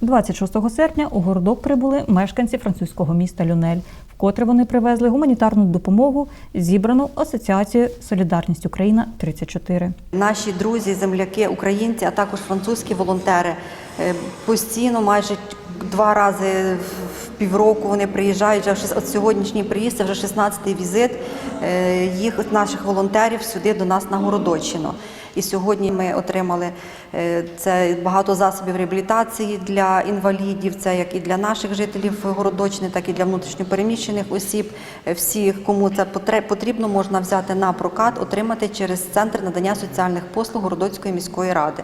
26 серпня у городок прибули мешканці французького міста Люнель, вкотре вони привезли гуманітарну допомогу, зібрану Асоціацією Солідарність Україна 34 Наші друзі, земляки, українці, а також французькі волонтери е, постійно, майже два рази в півроку вони приїжджають. Вже от сьогоднішній приїзд це вже 16-й візит е, їх наших волонтерів сюди до нас на Городоччину. І сьогодні ми отримали е, це багато засобів реабілітації для інвалідів. Це як і для наших жителів Городочини, так і для внутрішньопереміщених осіб. Е, Всі, кому це потре- потрібно, можна взяти на прокат, отримати через центр надання соціальних послуг Городоцької міської ради.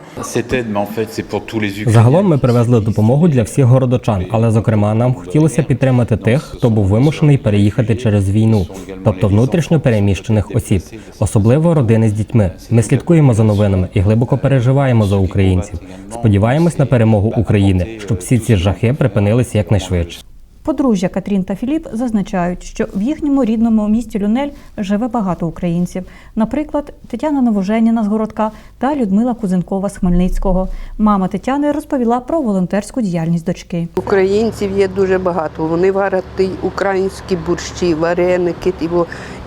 Загалом ми привезли допомогу для всіх городочан, але зокрема нам хотілося підтримати тих, хто був вимушений переїхати через війну, тобто внутрішньо переміщених осіб, особливо родини з дітьми. Ми слідкуємо за новинами і глибоко переживаємо за українців. Сподіваємось на перемогу України, щоб всі ці жахи припинилися якнайшвидше. Подружжя Катрін та Філіп зазначають, що в їхньому рідному місті Люнель живе багато українців. Наприклад, Тетяна Новоженіна з Городка та Людмила Кузенкова з Хмельницького. Мама Тетяни розповіла про волонтерську діяльність дочки. Українців є дуже багато. Вони варять українські борщі, вареники,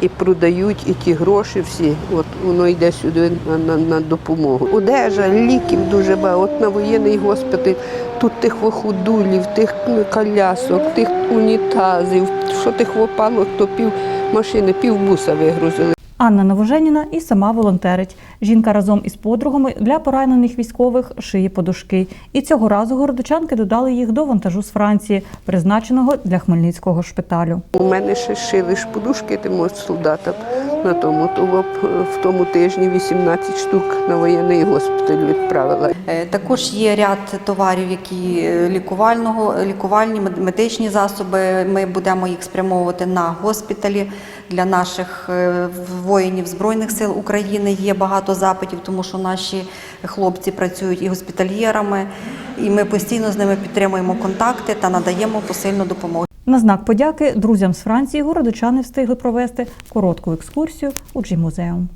і продають і ті гроші всі. От воно йде сюди на, на, на допомогу. Одежа, ліків дуже багато. От на воєнний госпіталь тут тих вохудулів, тих колясок, тих унітазів, що тих вопало, то пів машини, пів буса вигрузили. Анна Новоженіна і сама волонтерить. Жінка разом із подругами для поранених військових шиє подушки. І цього разу городочанки додали їх до вантажу з Франції, призначеного для Хмельницького шпиталю. У мене ще шили ж подушки тим солдатам на тому, то в- тому тижні 18 штук на воєнний госпіталь відправила. Е, Також є ряд товарів, які е, лікувального, лікувальні медичні засоби. Ми будемо їх спрямовувати на госпіталі для наших е, воїнів Збройних сил України. Є багато запитів, тому що наші хлопці працюють і госпітальєрами, і ми постійно з ними підтримуємо контакти та надаємо посильну допомогу. На знак подяки друзям з Франції городочани встигли провести коротку екскурсію у джі-музеум.